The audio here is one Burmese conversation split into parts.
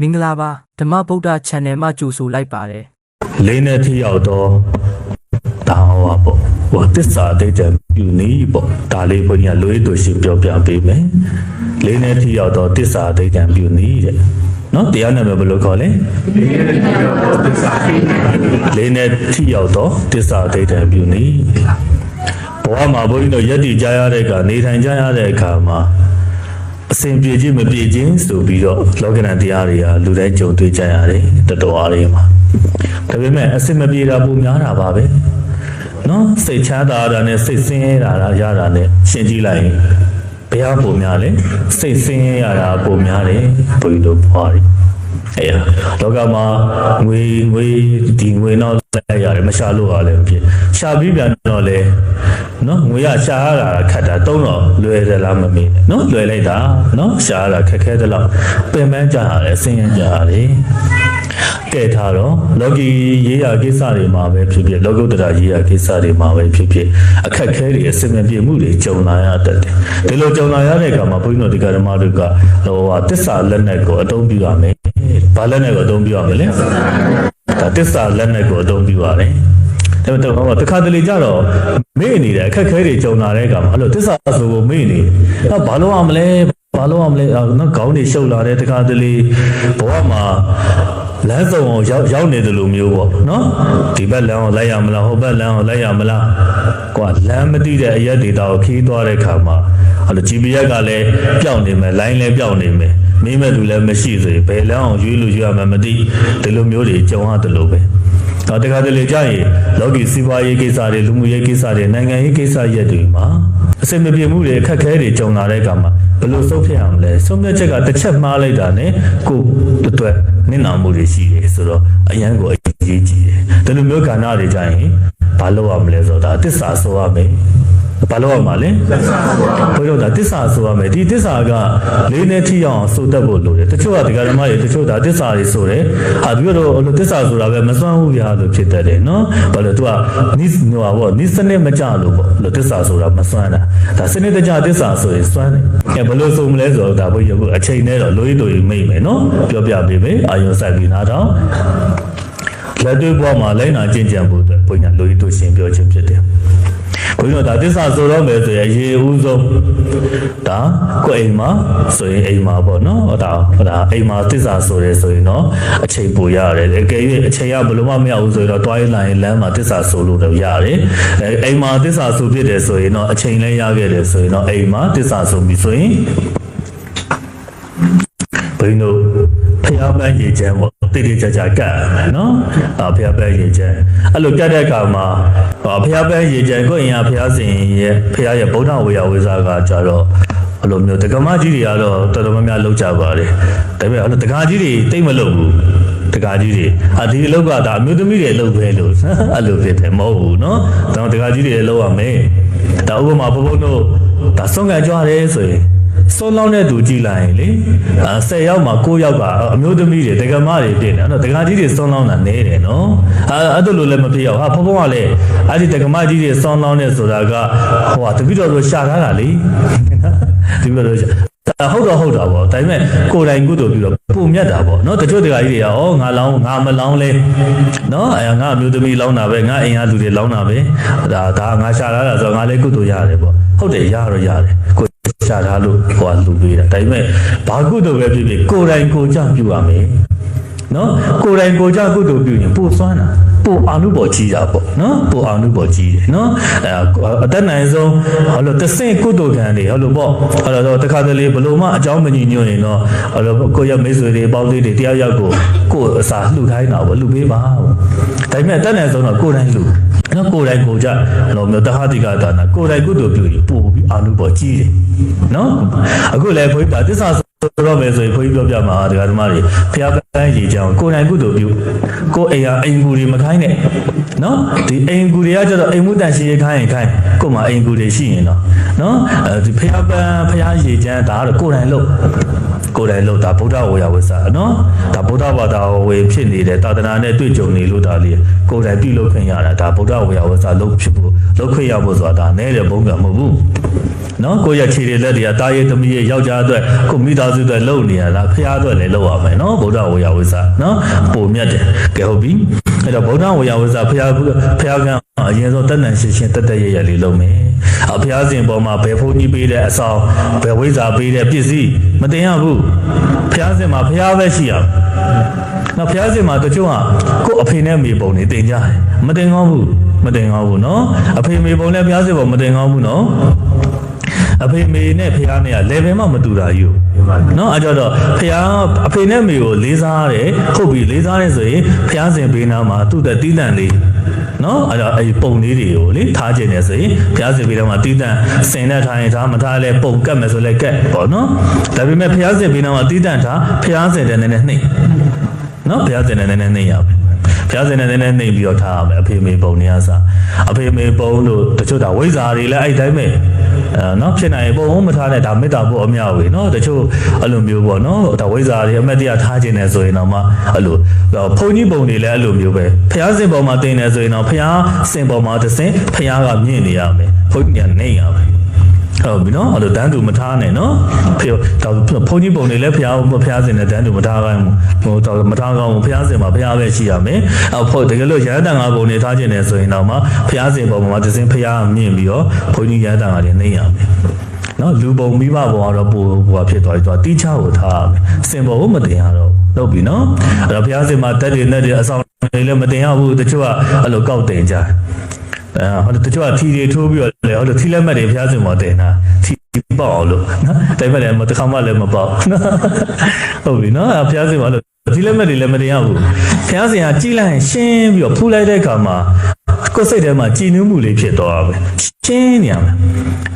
မင်္ဂလာပါဓမ္မဗုဒ္ဓ channel မှာကြိုဆိုလိုက်ပါတယ်လေးနဲ့ထိရောက်တော့ဒါဟောပါပေါ့ဟိုတစ္ဆာဒိဋ္ဌံပြုနည်းပေါ့ဒါလေးဘုန်းကြီးကလွေးတူရှင်ပြောပြပေးမယ်လေးနဲ့ထိရောက်တော့တစ္ဆာဒိဋ္ဌံပြုနည်းတဲ့နော်တရားနာမည်ဘယ်လိုခေါ်လဲလေးနဲ့ထိရောက်တော့တစ္ဆာဒိဋ္ဌံပြုနည်းဘဝမှာဘုန်းကြီးတို့ယက်တီကြားရတဲ့အခါနေထိုင်ကြရတဲ့အခါမှာ အစဉ်ပြေခြင်းမပြေခြင်းဆိုပြီးတော့လောကဓာတ်တရားတွေကလူတိုင်းကြုံတွေ့ကြရတယ်တတော်အားတွေမှာဒါပေမဲ့အစဉ်မပြေတာပုံများတာပါပဲနော်စိတ်ချမ်းသာတာနဲ့စိတ်ဆင်းရဲတာရတာနဲ့ရှင်းကြည့်လိုက်ရင်ဘုရားပုံများလဲစိတ်ဆင်းရဲရတာပုံများတယ်ဘုရားတို့ဘွားတွေ အဲလောကမှာငွေငွေဒီငွေတော့လဲရတယ်မရှာလို့ရလည်းမဖြစ်ရှာပြီးပြန်တော့လဲနော်ငွေရရှာရတာခက်တာတုံးတော့လွယ်သလားမမေ့နဲ့နော်လွယ်လိုက်တာနော်ရှာရတာခက်ခဲသလောက်ပင်ပန်းကြရတယ်ဆင်းရဲကြရတယ် ကဲထားတော့လောကီရေးရာကိစ္စတွေမှာပဲဖြစ်ဖြစ်လောကုတ္တရာရေးရာကိစ္စတွေမှာပဲဖြစ်ဖြစ်အခက်ခဲတွေအစင်မပြေမှုတွေကြုံလာရတတ်တယ်ဒီလိုကြုံလာရတဲ့အခါမှာဘုန်းကြီးတို့ဒီကရမတို့ကဟိုဟာတစ္ဆာလက်နက်ကိုအသုံးပြုရမယ်ဘာလက်နက်ကိုအသုံးပြုရမလဲဒါတစ္ဆာလက်နက်ကိုအသုံးပြုရတယ် ဒါပေမဲ့ဟောတခါတလေကြတော့မေ့နေတယ်အခက်ခဲတွေကြုံလာတဲ့အခါမှာအဲ့လိုတစ္ဆာဆိုကိုမေ့နေတော့ဘာလို့ရမလဲဘာလို့ရမလဲအာနော်ခေါင်းတွေရှုပ်လာတယ်တခါတလေဘဝမှာလမ်းစုံအောင်ရောက်ရောက်နေတယ်လို့မျိုးပေါ့နော်ဒီဘက်လမ်းကိုလိုက်ရမလားဟိုဘက်လမ်းကိုလိုက်ရမလားကွာလမ်းမသိတဲ့အရက်ဒေတာကိုခီးသွားတဲ့ခါမှာအဲ့လို GPS ကလည်းပျောက်နေမယ် line လည်းပျောက်နေမယ်မင်းမဲ့သူလည်းမရှိဆိုရင်ဘယ်လမ်းအောင်ရွေးလို့ရွေးရမှမသိဒီလိုမျိုးတွေကြုံရတယ်လို့ပဲ တော့တခါတလေကြာရင်လောကီစီးပွားရေးကိစ္စတွေလူမှုရေးကိစ္စတွေနိုင်ငံရေးကိစ္စရက်တွေမှာအစင်မပြေမှုတွေအခက်အခဲတွေကြုံလာတဲ့အခါမှာဘယ်လိုဆုံးဖြတ်ရမလဲဆုံးဖြတ်ချက်ကတစ်ချက်မှားလိုက်တာနဲ့ကိုယ်အတွက်နစ်နာမှုတွေရှိတယ်ဆိုတော့အရန်ကိုအရေးကြီးတယ်ဒီလိုမျိုးကဏ္ဍတွေကြာရင်ဘာလုပ်ရမလဲဆိုတော့ဒါတစ္ဆာဆိုရမယ် ဘာလို့ရမှာလဲသစ္စာဘုရားဒါတစ္ဆာဆိုရမယ်ဒီတစ္ဆာကလေးနဲ့ထိအောင်ဆိုတတ်ဖို့လိုတယ်တချို့ကဒီကရမတွေတချို့ဒါတစ္ဆာတွေဆိုတယ်ဟာပြီးတော့ဟိုတစ္ဆာဆိုတာပဲမစွမ်းဘူးဗျာလို့ဖြစ်တတ်တယ်နော်ဘာလို့ तू ကနိဟိုပါဗောနိစနစ်မကြလို့ပေါ့လို့တစ္ဆာဆိုတာမစွမ်းတာဒါစနစ်တကျတစ္ဆာဆိုရင်စွမ်းတယ်အဲဘယ်လိုဆိုမလဲဆိုတော့ဒါဘုရားကအချိန်နဲ့တော့လိုရည်လိုရည်မိတ်မယ်နော်ပြောပြပေးမယ်အာယုံစိုက်ပြီးနားထောင်လက်တွေ့ဘဝမှာလိုက်နာကျင့်ကြံဖို့အတွက်ဘုရားလိုရည်တို့ရှင်ပြောခြင်းဖြစ်တယ် ဘုန်းကြီးတို့ဒါသစ္စာဆိုတော့မယ်ဆိုရင်အရေးဦးဆုံးဒါကိုယ်အိမ်မှာဆိုရင်အိမ်မှာပေါ့နော်ဟောဒါဟောဒါအိမ်မှာသစ္စာဆိုရဲဆိုရင်တော့အချိန်ပိုရတယ်အကယ်၍အချိန်ကဘယ်လိုမှမရဘူးဆိုရင်တော့တွားရလာရင်လမ်းမှာသစ္စာဆိုလို့တော့ရတယ်အဲအိမ်မှာသစ္စာဆိုဖြစ်တယ်ဆိုရင်တော့အချိန်လည်းရခဲ့တယ်ဆိုရင်တော့အိမ်မှာသစ္စာဆိုပြီဆိုရင်ဘင်းတို့ ဖျားပန်းရေချမ်းပေါ့တိတိကျကျကတ်ရမယ်နော်အာဖျားပန်းရေချမ်းအဲ့လိုကတ်တဲ့အခါမှာအာဖျားပန်းရေချမ်းကိုရင်ရဖျားစင်ရဲ့ဖျားရဲ့ဗုဒ္ဓဝေယဝေစာကကြတော့အဲ့လိုမျိုးတက္ကမကြီးတွေကတော့တော်တော်များများလောက်ကြပါတယ်ဒါပေမဲ့အဲ့လိုတက္ကကြီးတွေတိတ်မလုပ်ဘူးတက္ကကြီးတွေအာဒီအလောက်ကဒါအမျိုးသမီးတွေလုပ်ပဲလို့အဲ့လိုဖြစ်တယ်မဟုတ်ဘူးနော်ဒါတက္ကကြီးတွေလောက်ရမယ်ဒါဥပမာဘုဘုံတို့ဒါဆုံးကကြွားတယ်ဆိုရင် ဆုံးလောင်းတဲ့သူကြည်လိုက်ရင်လေအဲ10ယောက်မှာ9ယောက်ကအမျိုးသမီးတွေတက္ကမတွေဖြစ်နေနော်တက္ကကြီးတွေဆုံးလောင်းတာနေတယ်နော်အဲအဲ့ဒါလိုလည်းမဖြစ်ရောက်ဟာဘုဘုံကလည်းအဲ့ဒီတက္ကမကြီးတွေဆုံးလောင်းတဲ့ဆိုတာကဟိုဟာတပိတော်ဆိုရှာထားတာလေတပိတော်ဆိုဒါဟုတ်တော့ဟုတ်တာပေါ့ဒါပေမဲ့ကိုယ်တိုင်ကုသိုလ်ပြုတော့ပုံမြတ်တာပေါ့နော်တချို့တကကြီးတွေကဩငါလောင်းငါမလောင်းလဲနော်အဲငါအမျိုးသမီးလောင်းတာပဲငါအိမ်ကလူတွေလောင်းတာပဲဒါဒါငါရှာထားတာဆိုတော့ငါလည်းကုသိုလ်ရတယ်ပေါ့ဟုတ်တယ်ရတော့ရတယ်ကို ရှာထားလို့ဟိုကလူပေးတာဒါပေမဲ့ဘာကုသိုလ်ပဲဖြစ်ဖြစ်ကိုယ်တိုင်ကိုယ်ကြောင့်ပြုရမယ်နော်ကိုယ်တိုင်ကိုယ်ကြောင့်ကုသိုလ်ပြုရင်ပို့စွမ်းတာပို့အာနုဘော်ကြီးတာပေါ့နော်ပို့အာနုဘော်ကြီးတယ်နော်အဲအသက်နိုင်ဆုံးဟောလို့တဆင့်ကုသိုလ်ကံတွေဟောလို့ပေါ့ဟောလို့တခါတလေဘလို့မှအကြောင်းမညီညွတ်ရင်တော့ဟောလို့ကိုယ့်ရဲ့မိတ်ဆွေတွေပေါင်းသေးတွေတရားရောက်ကိုကိုယ်အစာလှူခိုင်းတာပေါ့လှူပေးပါပေါ့ဒါပေမဲ့အသက်နိုင်ဆုံးတော့ကိုယ်တိုင်လှူ နော်ကိုယ်တိုင်ကိုယ်ကြလောမျိုးတဟတိကဒါနာကိုယ်တိုင်ကုသိုလ်ပြုရင်ပို့ပြီးအာနုဘော်ကြီးတယ်နော်အခုလည်းခွေးတာသစ္စာ ဆိုတော့မယ်ဆိုရင်ခွေးပြောပြမှာတရားဓမ္မတွေဖျားပန်းရေချောင်းကိုယ်တိုင်ကုသိုလ်ပြုကိုယ်အိမ်ဟာအိမ်ကူတွေမခိုင်းနဲ့နော်ဒီအိမ်ကူတွေကကျတော့အိမ်မှုတန်ရှိရခိုင်းရင်ခိုင်းကိုယ်မှာအိမ်ကူတွေရှိရင်တော့နော်အဲဒီဖျားပန်းဖျားရေချမ်းဒါကတော့ကိုယ်တိုင်လုပ်ကိုယ်တိုင်လုပ်ဒါဗုဒ္ဓဝေယဝဆာနော်ဒါဗုဒ္ဓဘာသာဝေဖြစ်နေတဲ့သာသနာနဲ့တွေ့ကြုံနေလို့ဒါလေးကိုယ်တိုင်ပြုလုပ်ခွင့်ရတာဒါဗုဒ္ဓဝေယဝဆာလုပ်ဖြစ်ဖို့လုပ်ခွင့်ရဖို့ဆိုတာဒါနဲ့တဲ့ဘုံကမဟုတ်ဘူး နော်ကိုယ့်ရဲ့ခြေတွေလက်တွေကတားရဲသမီးရဲ့ယောက်ျားအတွက်ကိုမိသားစုအတွက်လုပ်နေရလားဖရားအတွက်လည်းလုပ်ရမယ်နော်ဗုဒ္ဓဝေယဝိဇ္ဇနော်ပုံမြတ်တယ်ကဲဟုတ်ပြီအဲ့တော့ဗုဒ္ဓဝေယဝိဇ္ဇဖရားဖရားကအရင်ဆုံးတတ်နိုင်ရှင်းရှင်းတက်တက်ရရလေးလုပ်မယ်အဖရားစဉ်ပေါ်မှာဘယ်ဖုန်းကြီးပေးတဲ့အဆောင်ဘယ်ဝိဇ္ဇာပေးတဲ့ပစ္စည်းမတင်ရဘူးဖရားစဉ်မှာဖရားပဲရှိရမယ်နော်ဖျားစင်မှာတချို့ကကို့အဖေနဲ့မေပုံနေတင်ကြတယ်မတင်ကောင်းဘူးမတင်ကောင်းဘူးနော်အဖေမေပုံနဲ့ဖျားစင်ပုံမတင်ကောင်းဘူးနော် အဖေမေနဲ့ဖျားနဲ့က level မှမတူတာယူနော်အဲကြတော့ဖျားအဖေနဲ့မေကိုလေးစားရတယ်ဟုတ်ပြီလေးစားရဲဆိုရင်ဖျားစင်ဘေးနားမှာသူ့တဲ့တီးတန့်လေးနော်အဲတော့အဲပုံလေးတွေကိုလေထားခြင်းနေဆိုရင်ဖျားစင်ဘေးနားမှာတီးတန့်ဆင်နဲ့ထားရင်ထားမထားလဲပုံကတ်မယ်ဆိုလဲကတ်ပေါ့နော်ဒါပေမဲ့ဖျားစင်ဘေးနားမှာတီးတန့်ထားဖျားစင်တဲ့နည်းနည်းနှိမ့်နော်ဘုရားစင်နဲ့နည်းနည်းနှိမ့်ရမယ်ဘုရားစင်နဲ့နည်းနည်းနှိမ့်ပြီးတော့ထားရမယ်အဖေမေပုံနေရစားအဖေမေပုံတို့တချို့ဒါဝိဇ္ဇာတွေလည်းအဲ့တိုင်းပဲအဲ နော်ဖြစ်နိုင်ရင်ပုံမထားတဲ့ဒါမေတ္တာပို့အမြောက်ဝေနော်တချို့အဲ့လိုမျိုးပေါ့နော်ဒါဝိဇ္ဇာတွေအမတ်တရားထားခြင်းနဲ့ဆိုရင်တော့မှအဲ့လိုဘုန်းကြီးပုံတွေလည်းအဲ့လိုမျိုးပဲဘုရားစင်ပုံမှာတင်နေဆိုရင်တော့ဘုရားစင်ပုံမှာတစ်စင်ဘုရားကမြင့်နေရမယ်ဘုန်းကြီးကနှိမ့်ရမယ် ဟုတ်ပြီနော်အဲ့လိုတန်းတူမထားနဲ့နော်ဖေတော့ဘုန်းကြီးပုံတွေလည်းဖျားဖျားစင်နဲ့တန်းတူမထားခိုင်းဘူးဟိုတော့မထားကောင်းဘူးဖျားစင်မှာဖျားပဲရှိရမယ်အဖို့တကယ်လို့ရဟန်းတန်ဃာပုံတွေထားခြင်းနဲ့ဆိုရင်တော့မှဖျားစင်ပုံမှာတစ်စင်ဖျားမြင့်ပြီးတော့ဘုန်းကြီးရဟန်းတန်ဃာတွေနှိမ့်ရမယ်နော်လူပုံမိဘပုံကတော့ပို့ဟိုဖြစ်သွားပြီသွားတိချကိုထားရမယ်စင်ပုံကိုမတင်ရတော့ဟုတ်ပြီနော်အဲ့တော့ဖျားစင်မှာတက်တွေနဲ့တွေအဆောင်တွေလည်းမတင်ရဘူးတချို့ကအဲ့လိုကောက်တင်ကြတယ်အဲ ဟိုတချို့ကထီတွေထိုးပြီးတော့လေဟိုလိုထီလက်မှတ်တွေဖျားစင်ပေါ်တင်တာထီပေါက်အောင်လို့နော်တိုင်မဲ့လည်းမတစ်ခါမှလည်းမပေါက်ဟုတ်ပြီနော်အဲဖျားစင်ပေါ်လို့ထီလက်မှတ်တွေလည်းမတင်ရဘူးဖျားစင်ကကြီးလိုက်ရင်ရှင်းပြီးတော့ဖူးလိုက်တဲ့အခါမှာကိုယ်စိတ်ထဲမှာကြည်နူးမှုလေးဖြစ်သွားပဲရှင်းနေရမယ်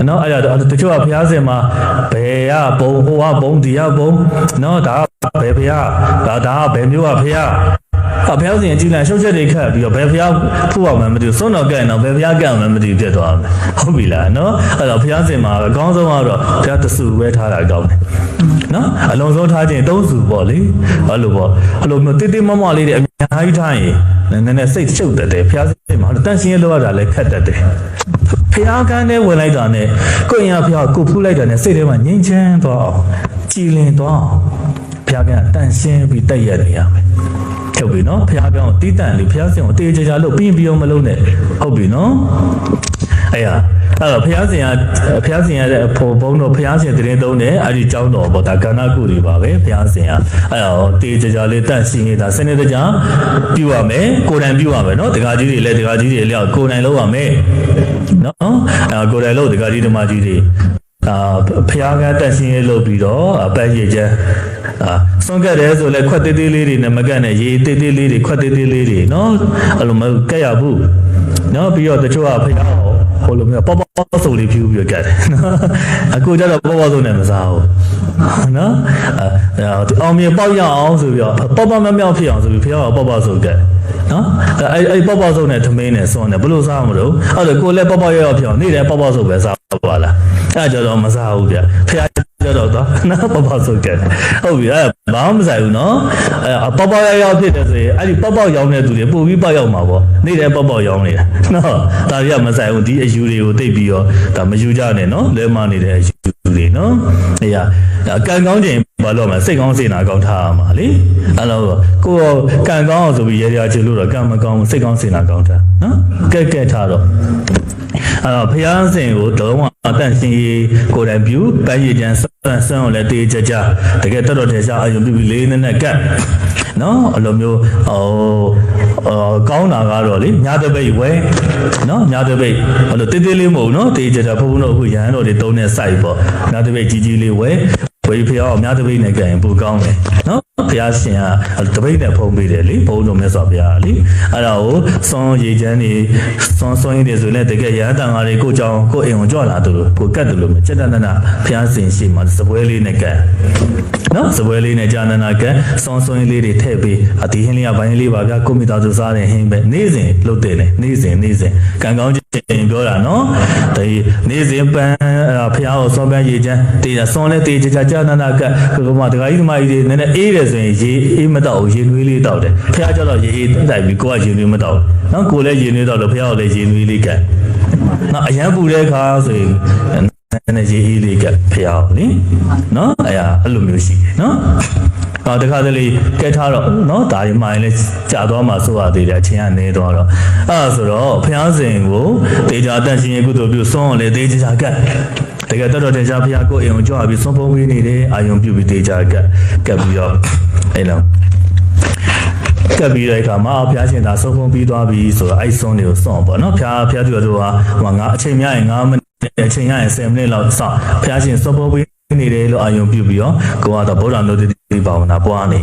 နော်အဲ့ဒါတချို့ကဖျားစင်မှာဘယ်ကဘုံဟိုကဘုံဒီကဘုံနော်ဒါကဘယ်ဖျားဒါဒါကဘယ်မျိုးကဖျား အဖေအောင်စင်အကြည့်လိုက်ရှုပ်ချက်တွေခတ်ပြီးတော့ဘယ်ဖျားဖူအောင်မှမသိဘူးစွန့်တော်ကဲ့ရင်တော့ဘယ်ဖျားကဲ့အောင်မှမသိဘူးဖြစ်သွားမယ်ဟုတ်ပြီလားနော်အဲ့တော့ဖျားစင်မှာအကောင်းဆုံးကတော့ဖျားတဆူပဲထားတာကောင်းတယ်နော်အလုံးစုံထားခြင်းသုံးစုပေါ့လေအဲ့လိုပေါ့အဲ့လိုမျိုးတိတိမမလေးတွေအများကြီးထားရင်နည်းနည်းစိတ်ရှုပ်တတ်တယ်ဖျားစင်မှာတန့်ရှင်းရလောက်ရတာလည်းခက်တတ်တယ်ဖျားကန်းနဲ့ဝင်လိုက်တာနဲ့ကိုယ့်ရင်ဖျားကိုဖူးလိုက်တာနဲ့စိတ်ထဲမှာငြိမ်ချမ်းသွားအောင်ကြည်လင်သွားအောင်ဖျားကန်းတန့်ရှင်းပြီးတက်ရက်နေရမယ် ဟုတ်ပြီနော်ဖះပြောင်းတီးတန့်လေးဖះစင်ကိုတေးကြကြလို့ပြီးပြီးအောင်မလုပ်နဲ့ဟုတ်ပြီနော်အဲ့ရအဲ့တော့ဖះစင်ကဖះစင်ရတဲ့ဖို့ဘုံတို့ဖះစင်တရင်သုံးတယ်အဲ့ဒီကျောင်းတော်ပေါ့ဒါကဏ္ဍကုတွေပါပဲဖះစင်ကအဲ့တော့တေးကြကြလေးတန့်ရှင်းနေတာစနေတကြပြုရမယ်ကိုယ်တိုင်ပြုရမယ်နော်တက္ကကြီးတွေလည်းတက္ကကြီးတွေလည်းကိုယ်တိုင်လုပ်ရမယ်နော်အဲ့ကိုယ်တိုင်လုပ်တက္ကကြီးဓမ္မကြီးတွေ အာဖះကတက်ရှင်းရေးလုပ်ပြီးတော့အပန်းရည်ချမ်းအာစွန့်ကက်တယ်ဆိုလဲခွက်သေးသေးလေးတွေနဲ့မကက်နဲ့ရေသေးသေးလေးတွေခွက်သေးသေးလေးတွေနော်အဲ့လိုမကက်ရဘူးနော်ပြီးတော့တချို့ကဖះဟိုလိုမျိုးပေါ့ ပေါ့စုံလေးဖြူပြီးတော့ကက်တယ်နော်အခုကျတော့ပေါ့ပေါ့စုံနဲ့မစားဘူးနော်အဲအောင်မြေပေါက်ရအောင်ဆိုပြီးတော့ပေါ့ပေါ့မမြောက်ဖြစ်အောင်ဆိုပြီးဖះကပေါ့ပေါ့စုံကက်နော်အဲအဲ့ပေါ့ပေါ့စုံနဲ့သမင်းနဲ့စွန့်တယ်ဘယ်လိုစားမလို့အဲ့ဒါကိုလည်းပေါ့ပေါ့ရရဖြစ်အောင်နေ့တိုင်းပေါ့ပေါ့စုံပဲစားပါလားအဲ့ကြတော့မစားဘူးဗျဖះကြတော့သွားနော်ပေါ့ပေါ့စုံကက်ဟုတ်ပြီအဲ့ဘာမှမဆိုင်ဘူးနော်အဲပေါ့ပေါ့ရရဖြစ်တယ်ဆိုရင်အဲ့ဒီပေါ့ပေါ့ရောင်းတဲ့သူတွေပို့ပြီးပေါ့ရောက်မှာပေါ့နေ့တိုင်းပေါ့ပေါ့ရောင်းနေတာနော်ဒါတွေကမဆိုင်ဘူးဒီအယူတွေကိုသိပြီးတော့ဒါမယူကြနဲ့နော်လဲမနေတဲ့အယူ တွေနော်အေးရကံကောင်းချိန်ဘာလို့မလဲစိတ်ကောင်းစေနာကောင်းထားရမှာလေအဲ့တော့ကိုယ်ကံကောင်းအောင်ဆိုပြီးရေရာချေလို့တော့ကံမကောင်းဘူးစိတ်ကောင်းစေနာကောင်းထားနော်ကဲကဲထားတော့အဲ့တော့ဖျားစင်ကိုလုံးဝအတန့်ရှင်းရေးကိုယ်တိုင်ပြုပန်းရည်ချမ်းဆန်းဆန်းကိုလည်းတေးကြကြတကယ်တော်တော်ထေရှားအယုံပြပြီးလေးနဲ့နဲ့ကတ်နော်အဲ့လိုမျိုးဟိုအော်ကောင်းတာကတော့လေညာတပိတ်ဝဲနော်ညာတပိတ်အဲ့လိုတေးသေးလေးမဟုတ်နော်တေးကြကြဘုံဘုံတို့အခုရဟန်းတော်တွေတုံးတဲ့ site ပေါ့ညာတပိတ်ကြီးကြီးလေးဝဲဝေဖျားအောင်များတပိတ်နဲ့ကြရင်ပိုကောင်းတယ်နော်ဘုရားရှင်ကတပိတ်နဲ့ဖုံးပေးတယ်လေဘုံတို့မြတ်စွာဘုရားလေအဲ့ဒါကိုစွန်ရေချမ်းနေစွန်စွန်ရည်တွေဆိုလည်းတကယ်ရဟန်းတန်ဃာတွေကိုကြောင်းကိုအိမ်ကိုကြွလာသူလို့ကိုကတ်တယ်လို့မြတ်တနနာဘုရားရှင်ရှိမှစပွဲလေးနဲ့ကတ်နော်စပွဲလေးနဲ့ဂျာနနာကတ်စွန်စွန်ရည်လေးတွေထည့်ပေးအဒီဟင်းလေးကဘိုင်းလေးပါဗျာကိုမိသားစုစားတဲ့ဟင်းပဲနေ့စဉ်လှုပ်တယ်လေနေ့စဉ်နေ့စဉ်ကံကောင်း ခြင်းပြောတာနော်ဒီနေ့စဉ်ပန်းဘုရားကိုစွန်ပန်းရေချမ်းတေးစွန်လဲတေးကြကြဂျာနနာကတ်ဘုရားတခါကြီးသမားကြီးတွေနည်းနည်းအေးတယ်ဆိုရင်ရေအေးမတော့ဘူးရေနွေးလေးတောက်တယ်ဖះကျတော့ရေအေးတိုက်ပြီးကိုကရေနွေးမတောက်နော်ကိုလည်းရေနွေးတောက်လို့ဖះကလည်းရေနွေးလေးကတ်နော်အရန်ပူတဲ့အခါဆိုရင် နဲ့ရေးအေးလေးကဖျားလေနော်အဲ့ဒါအဲ့လိုမျိုးရှိတယ်နော်အော်တခါတလေကဲထားတော့နော်ဒါရီမိုင်းလဲကြာသွားမှဆိုရသေးတယ်အချင်းကနေတော့တော့အဲ့ဒါဆိုတော့ဖျားစဉ်ကိုဒေတာတန့်ရှင်ရဲ့ကုသိုလ်ပြုစွန့်အောင်လေဒေချာကတ်တကယ်တော်တော်တင်ရှားဖျားကိုအိမ်ကိုကြွားပြီးစွန့်ဖုံးပေးနေတယ်အာယုံပြုပြီးဒေချာကတ်ကတ်ပြီးတော့အဲ့လိုကပ်ပြီးတဲ့အခါမှာဘုရားရှင်သာဆုံးဖုံးပြီးသွားပြီဆိုတော့အဲ့ဆုံးတွေကိုစွန့်ပေါ့နော်ဘုရားဘုရားသူတို့ကဟိုငါအချိန်များရင်9မိနစ် အချိန်ရရင်10မိနစ်လောက်စောင့်ဘုရားရှင်ဆုံးဖုံးပြီးနေတယ်လို့အာယုံပြုပြီးတော့ကိုကတော့ဗုဒ္ဓနုတ္တိဘာဝနာပွားနေ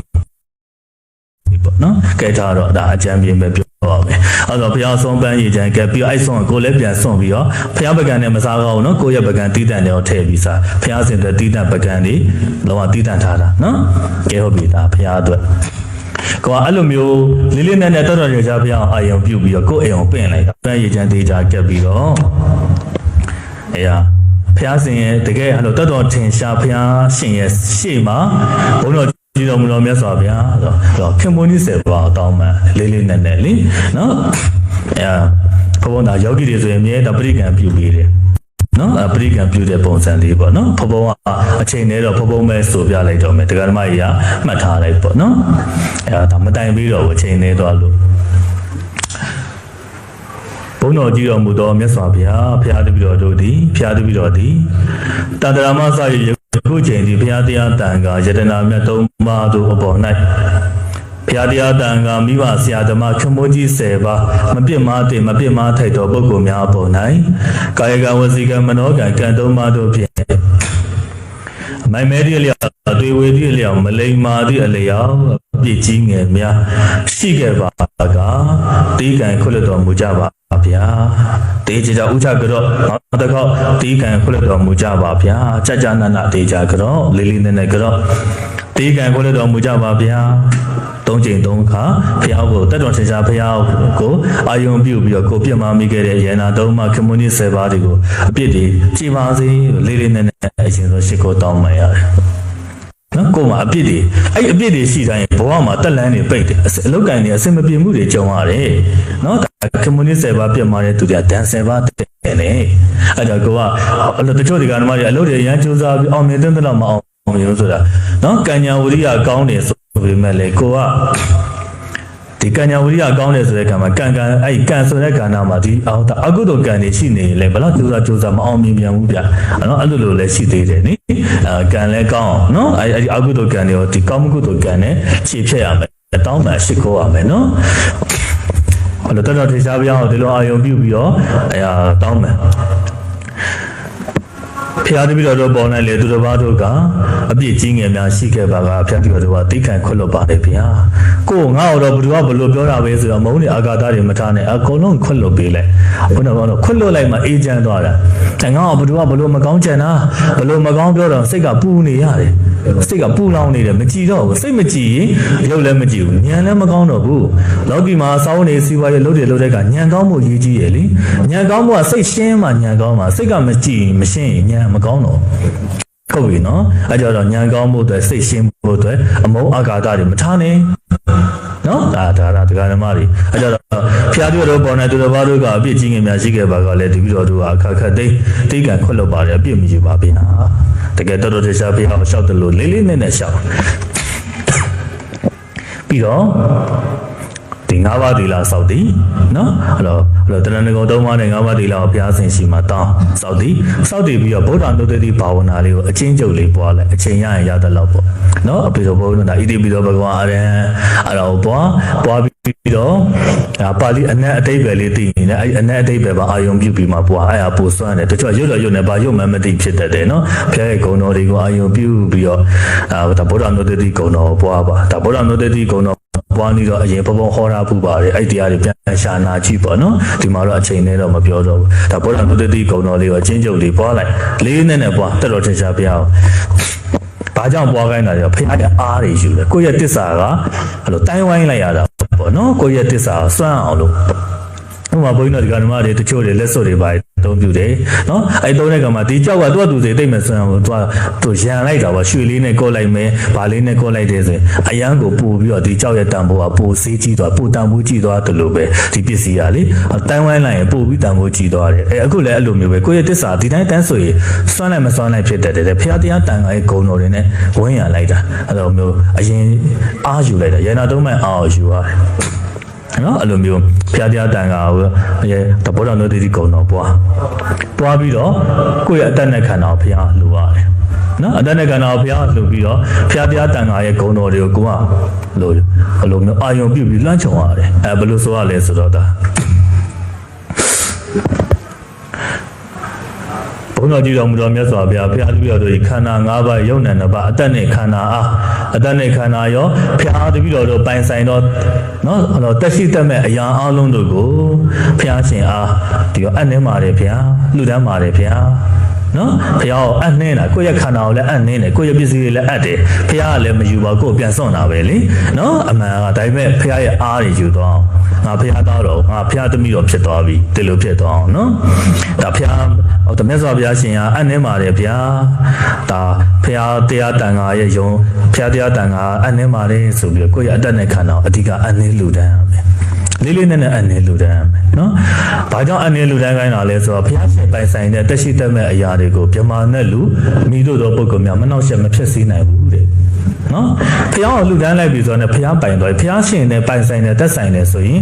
ပြီပေါ့နော်ကဲထားတော့ဒါအကြံပြင်းပဲပြောပါမယ်အဲ့တော့ဘုရားဆုံးပန်းရေချမ်းကဲပြီးတော့အဲ့ဆုံးကိုလည်းပြန်စွန့်ပြီးတော့ဘုရားပကံနဲ့မစားကောင်းဘူးနော်ကိုယ့်ရဲ့ပကံတီးတန်တွေကိုထည့်ပြီးစားဘုရားရှင်တဲ့တီးတန်ပကံတွေလောကတီးတန်ထားတာနော်ကဲဟုတ်ပြီဒါဘုရားအတွက်ကိုကအဲ့လိုမျိုးလေးလေးနက်နက်တော်တော်ရကြဖျောင်းအာယုံပြုတ်ပြီးတော့ကိုယ့်အိမ်ကိုပင့်လိုက်တာပန်းရည်ချမ်းသေးချာကက်ပြီးတော့ အဲရဖျားရှင်ရဲ့တကယ်အဲ့လိုတော်တော်ထင်ရှားဖျားရှင်ရဲ့ရှေ့မှာဘုန်းတော်ကြီးတော်မူတော်မြတ်စွာဘုရားဆိုတော့ခင်မွန်းကြီးစေပါတောင်းမှန်လေးလေးနက်နက်လေးနော်အဲဘုန်းတော်ယောဂီတွေဆိုရင်အမြဲတမ်းပရိကံပြုပြီးတယ်နော်အပရိကံပြုတဲ့ပုံစံလေးပေါ့နော်ဖဖုံကအချိန်နဲ့တော့ဖဖုံပဲဆိုပြလိုက်တော့မယ်တရားဓမ္မကြီးကမှတ်ထားလိုက်ပေါ့နော်အဲဒါမတိုင်ပြီးတော့ဘူးအချိန်နဲ့တော့လို့ ဘုန်းတော်ကြီးတော်မူသောမြတ်စွာဘုရားဖရာတပည့်တော်တို့သည်ဖရာတပည့်တော်သည်တန္တရာမစရယခုချိန်သည်ဖရာတရားတန်ခါယတနာမြတ်သုံးပါးတို့အပေါ်၌ဖရာတရားတန်ခါမိဘဆရာသမားခမိုးကြီး10ပါးမပြစ်မှားတင်မပြစ်မှားထိုက်သောပုဂ္ဂိုလ်များအပေါ်၌ကာယကံဝစီကံမနောကံကံသုံးပါးတို့ဖြင့်မိုင်မဲဒီလျောက်အသွေးဝေဒီလျောက်မလိမ္မာသည့်အလျောက်အပြည့်ကြီးငယ်များရှိခဲ့ပါကတီးကံခွလက်တော်မူကြပါ ဗျာတေးကြဥချကတော့နောက်တစ်ခေါက်တီးကံခွလက်တော်မူကြပါဗျာကြကြနနတေးကြကတော့လေးလေးနက်နက်ကတော့တီးကံခွလက်တော်မူကြပါဗျာသုံးချိန်သုံးခါဖျားကိုတက်တော်ထင်ရှားဖျားကိုအာယုံပြုတ်ပြီးတော့ကိုပြတ်မမိခဲ့တဲ့ယေနာသုံးမှခမွန်ကြီး10ပါးတွေကိုအပြစ်တွေကြည်ပါစေလေးလေးနက်နက်အရှင်ဆိုရှ िख ကိုတောင်းမှရတယ် နော်ကိုယ်မှာအပြစ်တွေအဲ့အပြစ်တွေရှိတိုင်းဘဝမှာတက်လန်းတွေပိတ်တယ်အစအလုတ်ကန်တွေအစင်မပြေမှုတွေကြုံရတယ်နော်ဒါကွန်မြူနစ်ဆယ်ပါပြတ်มาတဲ့သူတွေကဒန်ဆယ်ပါတဲ့နေအဲ့တော့ကိုကအလို့တချို့ဒီကနမတွေအလုပ်တွေရမ်းကြိုးစားပြီးအောင်မြင်တဲ့တော့မအောင်မြင်လို့ဆိုတာနော်ကညာဝရိယကောင်းတယ်ဆိုပေမဲ့လေကိုက ဒီကညာဝရိယကောင်းတယ်ဆိုတဲ့ကံမှာကံကံအဲ့ကံဆိုတဲ့ကံနာမှာဒီအောက်အကုသိုလ်ကံတွေရှိနေလေဘယ်တော့ကြိုးစားကြိုးစားမအောင်မြင်ပြန်ဘူးဗျနော်အဲ့လိုလိုလည်းရှိသေးတယ်နိအဲကံလည်းကောင်းနော်အဲ့အဲ့ဒီအကုသိုလ်ကံတွေရောဒီကောင်းမှုကုသိုလ်ကံနဲ့ခြေဖြတ်ရမယ်တောင်းမှရှိခိုးရမယ်နော်ဘယ်လိုတော်တော်ထေရှားပြအောင်ဒီလိုအာယုံပြုပြီးတော့အဲတောင်းမယ် ဖျားတပည့်တော်တို့ပေါ်၌လေသူတစ်ပါးတို့ကအပြစ်ကြီးငယ်များရှိခဲ့ပါကဖျားတပည့်တော်တို့ကတိခံခွတ်လွတ်ပါတယ်ဗျာကိုငါ့တော့ဘယ်သူကဘယ်လိုပြောတာပဲဆိုတော့မုန်းနေအာဃာတတွေမထားနဲ့အကုန်လုံးခွတ်လွတ်ပေးလိုက်ဘုန်းတော်ကတော့ခွတ်လွတ်လိုက်မှအေးချမ်းသွားတာတန်ငါ့ကဘယ်သူကဘယ်လိုမကောင်းချင်တာဘယ်လိုမကောင်းပြောတော့စိတ်ကပူနေရတယ်စိတ်ကပူလောင်နေတယ်မကြည်တော့ဘူးစိတ်မကြည်ရင်ရုပ်လည်းမကြည်ဘူးဉာဏ်လည်းမကောင်းတော့ဘူးလောကီမှာစောင်းနေစီးပွားရေးလုပ်တယ်လုပ်တဲ့ကဉာဏ်ကောင်းမှုရည်ကြီးရယ်လေဉာဏ်ကောင်းမှုကစိတ်ရှင်းမှဉာဏ်ကောင်းမှာစိတ်ကမကြည်မရှင်းရင်ဉာဏ်မကောင်းတော့ဟုတ်ပြီနော်အဲကြတော့ဉာဏ်ကောင်းမှုအတွက်စိတ်ရှင်းမှုအတွက်အမုန်းအာဃာတတွေမထားနဲ့နော်ဒါဒါဒါဒကာဓမ္မတွေအဲကြတော့ဖျားတို့တော့ပေါ်နေသူတော်ဘာတို့ကအပြစ်ကြီးငယ်များရှိခဲ့ပါကလည်းတပည့်တော်တို့ကအခက်ခက်သိတိတ်ကံခွတ်လွတ်ပါတယ်အပြစ်မယူပါဘူးနာတကယ်တော်တော်တရားဖျားကိုရှောက်တယ်လို့လေးလေးနက်နက်ရှောက်ပြီးတော့ ဒီ၅ပါးဒီလာစောက်သည်နော်အဲ့တော့အဲ့တော့တဏ္ဍကုံ၃ပါးနဲ့၅ပါးဒီလာကိုဘုရားဆင်ရှိမှာတောင်းစောက်သည်စောက်တည်ပြီးတော့ဗုဒ္ဓနုတ္တိဘာဝနာလေးကိုအချင်းကျုပ်လေးပွားလိုက်အချိန်ရရင်ရတဲ့လောက်ပေါ့နော်အပိသောဘုရားနာဣတိပိသောဘဂဝါအရဟံအဲ့တော့ပွားပွားပြီးတော့ဒါပါဠိအနက်အတိတ်ပဲလေးသိနေတယ်အဲ့ဒီအနက်အတိတ်ပဲပါအာယုံပြုပြီးမှပွားအဲ့ဟာပိုစွမ်းတယ်တချို့ရွတ်တော့ရွတ်နေပါရွတ်မှမသိဖြစ်တတ်တယ်နော်ဘုရားရဲ့ဂုဏ်တော်တွေကိုအာယုံပြုပြီးတော့အာဒါဗုဒ္ဓနုတ္တိဂုဏ်တော်ကိုပွားပါဒါဗုဒ္ဓနုတ္တိဂုဏ်တော် ပွားနေတော့အရင်ဘဘဟောတာပူပါတယ်အဲ့ဒီတရားတွေပြန်ရှာနာကြည့်ပေါ့နော်ဒီမှာတော့အချိန်နဲ့တော့မပြောတော့ဘူးဒါဗုဒ္ဓနုတ္တိဂုဏ်တော်လေးကိုအချင်းချုပ်လေးပွားလိုက်လေးနဲ့နဲ့ပွားတက်တော်ထင်ရှားပြအောင်ဘာကြောင့်ပွားခိုင်းတာလဲဖခင်ကအားတွေယူတယ်ကိုယ့်ရဲ့တစ္ဆာကအဲ့လိုတိုင်းဝိုင်းလိုက်ရတာပေါ့နော်ကိုယ့်ရဲ့တစ္ဆာကိုစွန့်အောင်လို့ ဥပမာဘုန်းကြီးတို့ဒီကဓမ္မတွေတချို့တွေလက်စွပ်တွေပါအသုံးပြုတယ်နော်အဲ့သုံးတဲ့ကံမှာဒီကြောက်ကသူ့အတူစီတိတ်မဲ့ဆွမ်းအောင်သူကသူရန်လိုက်တာပါရွှေလေးနဲ့ကော့လိုက်မယ်ဗာလေးနဲ့ကော့လိုက်တယ်ဆိုရင်အရန်ကိုပို့ပြီးတော့ဒီကြောက်ရဲ့တန်ဖိုးကပိုစေးကြည့်သွားပိုတန်ဖိုးကြည့်သွားတယ်လို့ပဲဒီပစ္စည်းကလေတန်းဝိုင်းလိုက်ရင်ပို့ပြီးတန်ဖိုးကြည့်သွားတယ်အဲအခုလည်းအဲ့လိုမျိုးပဲကိုယ့်ရဲ့တစ္ဆာဒီတိုင်းတန်းဆိုရင်စွမ်းလိုက်မစွမ်းလိုက်ဖြစ်တတ်တယ်ဖះတရားတန်ခါရဲ့ဂုံတော်တွေနဲ့ဝင်းရလိုက်တာအဲ့လိုမျိုးအရင်အားယူလိုက်တာရနာသုံးမှန်အားယူရတယ် နော်အဲ့လိုမျိုးဖျားတရားတန်ခါကိုအဲတဘောတော်တို့တိတိကုံတော်ပွားပွားပြီးတော့ကိုယ့်ရဲ့အတတ်နဲ့ခန္ဓာကိုဖျားလိုရတယ်နော်အတတ်နဲ့ခန္ဓာကိုဖျားလိုပြီးတော့ဖျားတရားတန်ခါရဲ့ဂုံတော်တွေကိုကိုကလိုအဲ့လိုမျိုးအာယုံပြုတ်ပြီးလွှမ်းခြုံရတယ်အဲဘယ်လိုဆိုရလဲဆိုတော့ဒါ ဘုန်းတော်ကြည်တော်မူတော်မြတ်စွာဘုရားဖျားလူတော်တို့ဤခန္ဓာ၅ပါးယုံနံနှစ်ပါးအတတ်နဲ့ခန္ဓာအားအတတ်နဲ့ခန္ဓာရောဖျားတပည့်တော်တို့ပိုင်ဆိုင်တော့နော်ဟောတော့တက်ရှိတတ်မဲ့အရာအလုံးတို့ကိုဖျားရှင်အားဒီရောအနှင်းပါတယ်ဖျားလူတန်းပါတယ်ဖျား နော်ဖះကိုအနှင်းတာကိုယ့်ရဲ့ခန္ဓာကိုလည်းအနှင်းတယ်ကိုယ့်ရဲ့ပစ္စည်းတွေလည်းအပ်တယ်ဖះကလည်းမယူပါကိုယ်ပြန်စွန့်တာပဲလေနော်အမှန်ကဒါပေမဲ့ဖះရဲ့အားတွေယူသွားအောင်ငါဖះသားတော့ငါဖះသမီးတော့ဖြစ်သွားပြီဒီလိုဖြစ်သွားအောင်နော်ဒါဖះဟောတမြတ်စွာဘုရားရှင်ကအနှင်းပါတယ်ဗျာဒါဖះတရားတန်ခါရဲ့ယုံဖះတရားတန်ခါအနှင်းပါတယ်ဆိုပြီးတော့ကိုယ့်ရဲ့အတတ်နဲ့ခန္ဓာကိုအဓိကအနှင်းလူတန်းရမယ် လေးလေးနက်နက်အနေလူတန်းရမယ်နော်။ဘာကြောင့်အနေလူတန်းခိုင်းတာလဲဆိုတော့ဘုရားရှင်ပိုင်ဆိုင်တဲ့တက်ရှိတတ်မဲ့အရာတွေကိုပြမာနဲ့လူမိတို့သောပုဂ္ဂိုလ်များမနှောက်ယှက်မဖြစ်စေနိုင်ဘူးတဲ့။နော်။ဘုရားကိုလူတန်းလိုက်ပြီဆိုတော့ဘုရားပိုင်တော်ဘုရားရှင်နဲ့ပိုင်ဆိုင်တဲ့တက်ဆိုင်တယ်ဆိုရင်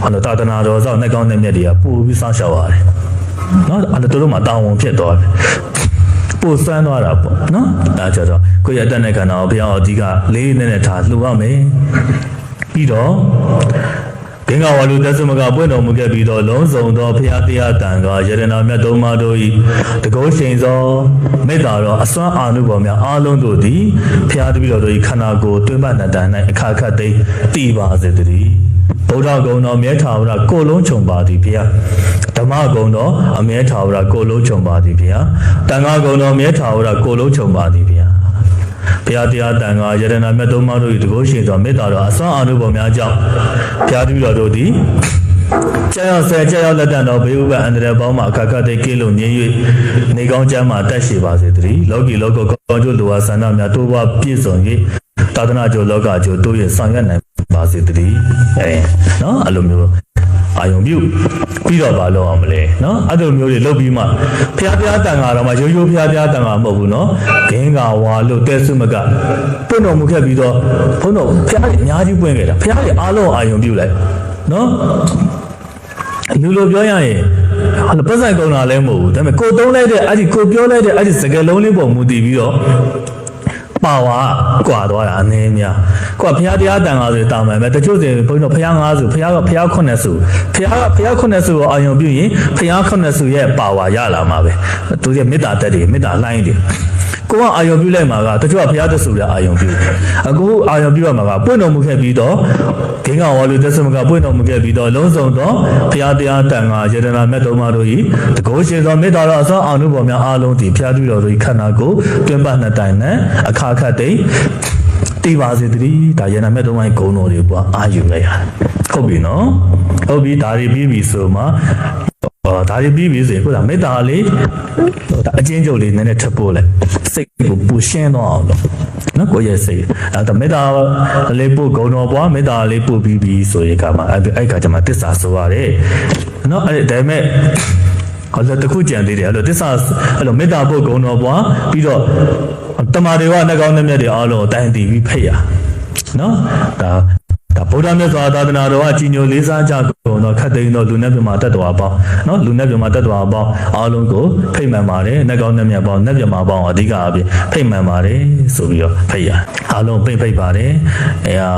ဟောလို့တာသနာတော်ဆောင်နှက်ကောင်းတဲ့မြတ်တွေကပို့ပြီးစောင့်ရှောက်ရတယ်။နော်အဲ့ဒါတို့မှတာဝန်ဖြစ်သွားတယ်။ပို့ဆွမ်းသွားတာပေါ့နော်။ဒါကြတော့ကိုယ့်ရဲ့အတတ်နဲ့ခန္ဓာကိုဘုရားအဓိကလေးနဲ့နဲ့ထားလှူရမယ်။ပြီးတော့ ဂင်္ဂဝါလူသက်စမကပွင့်တော်မူခဲ့ပြီးတော့လုံးစုံသောဖရာတရားတန်ကယရနာမြတ်သုံးပါးတို့၏တကုတ်ရှင်သောမေတ္တာတော်အစွမ်းအာနုဘော်များအားလုံးတို့သည်ဖရာတပည့်တော်တို့၏ခန္ဓာကိုယ်တွင်ပနတန်၌အခါခတ်သိတည်ပါစေတည်းဗုဒ္ဓဂုံတော်မြဲထာဝရကိုယ်လုံးခြုံပါသည်ဖရာဓမ္မဂုံတော်အမြဲထာဝရကိုယ်လုံးခြုံပါသည်ဖရာတန်ခါဂုံတော်မြဲထာဝရကိုယ်လုံးခြုံပါသည်ဖရာ ဘုရားတရားတန်ခါယရဏမြတ်သုံးပါးတို့၏တကုရှင်သောမေတ္တာတော်အစွမ်းအာနုဘော်များကြောင့်ဘုရားတပည့်တော်တို့သည်ကြာရောက်ဆဲကြာရောက်လက်တန်တော်ဘေးဥပအန္တရာယ်ပေါင်းမှအခါခတ်သိကင်းလို့ငြင်း၍နေကောင်းချမ်းမှတက်ရှိပါစေတည်းလောကီလောကကောင်းကျိုးလိုအပ်ဆန္ဒများတိုးပွားပြည့်စုံ၍သာသနာကျိုးလောကကျိုးတိုးရဆောင်ရွက်နိုင်ပါစေတည်းအဲနော်အဲ့လိုမျိုး အာယုံပြုပြီးတော့မလုပ်အောင်မလဲနော်အဲ့လိုမျိုးတွေလုပ်ပြီးမှဖျားဖျားတန်ခါတော့မှရိုးရိုးဖျားဖျားတန်ခါမဟုတ်ဘူးနော်ဂင်းကဝါလို့တဲဆုမကပွင့်တော်မူခဲ့ပြီးတော့ဘုန်းတော်ဖျားကြီးအများကြီးပွင့်ခဲ့တာဖျားကြီးအားလုံးအာယုံပြုလိုက်နော်လူလိုပြောရရင်ဟိုပတ်စံကုန်တာလည်းမဟုတ်ဘူးဒါပေမဲ့ကိုသုံးလိုက်တဲ့အဲ့ဒီကိုပြောလိုက်တဲ့အဲ့ဒီစကားလုံးလေးပုံမူတည်ပြီးတော့ ပါဝါကွာသွားတာအနည်းများကွာဘုရားတရားတန်ခါဆိုတာမှန်ပဲတချို့ဆိုဘုန်းတော်ဘုရား၅စုဘုရားကဘုရား9စုဘုရားကဘုရား9စုကိုအာရုံပြုရင်ဘုရား9စုရဲ့ပါဝါရလာမှာပဲသူရဲ့မေတ္တာတက်တွေမေတ္တာလှိုင်းတွေ ကိုကအာယုံပြုလိုက်မှာကတချို့ကဘုရားတဆူလည်းအာယုံပြုအခုအာယုံပြုရမှာကပွင့်တော်မူခဲ့ပြီးတော့ဂင်္ဂဝါလူသက်စမကပွင့်တော်မူခဲ့ပြီးတော့လုံးစုံသောဘုရားတရားတန်ခါယတနာမြတ်တော်မတို့ဤတကုရှင်သောမေတ္တာတော်အစောအာနုဘော်များအားလုံးဒီဘုရားသူတော်တို့ဤခန္ဓာကိုတွင်ပနှစ်တိုင်နဲ့အခါခတ်သိတည်ပါစေတည်းဒါယနာမြတ်တော်မိုင်းဂုံတော်တွေပွားအာယူလိုက်ရတယ်ဟုတ်ပြီနော်ဟုတ်ပြီဒါတွေပြီးပြီဆိုမှ အော်ဒါတွေပြီးပြီဆိုရင်ခုကမေတ္တာလေးဟိုဒါအချင်းချုပ်လေးနည်းနည်းထပ်ပို့လိုက်စိတ်ကိုပူရှင်းတော့အောင်လို့နော်ကိုယ့်ရဲ့စိတ်အဲဒါမေတ္တာလေးပို့ဂုံတော်ပွားမေတ္တာလေးပို့ပြီးပြီဆိုရင်ကမှအဲ့အဲ့ခါကျမှတစ္ဆာဆိုရတယ်နော်အဲ့ဒါပေမဲ့ဟောလက်တစ်ခုကြံသေးတယ်အဲ့လိုတစ္ဆာအဲ့လိုမေတ္တာပို့ဂုံတော်ပွားပြီးတော့တမာတွေကနှကောင်းတဲ့မြတ်တွေအားလုံးတိုင်တည်ပြီးဖိတ်ရနော်ဒါ ဒါဗုဒ္ဓမြတ်စွာသာသနာတော်ကကြီးညိုလေးစားကြကုန်သောခတ်သိမ်းသောလူနဲ့ပြမတတ်တော်ပေါင်းနော်လူနဲ့ပြမတတ်တော်ပေါင်းအားလုံးကိုဖိတ်မှန်ပါတယ်နှကောင်းတဲ့မြတ်ပေါင်းနှက်ပြမပေါင်းအဓိကအပြင်ဖိတ်မှန်ပါတယ်ဆိုပြီးတော့ဖိတ်ရအားလုံးပိတ်ဖိတ်ပါတယ်အဲဟာ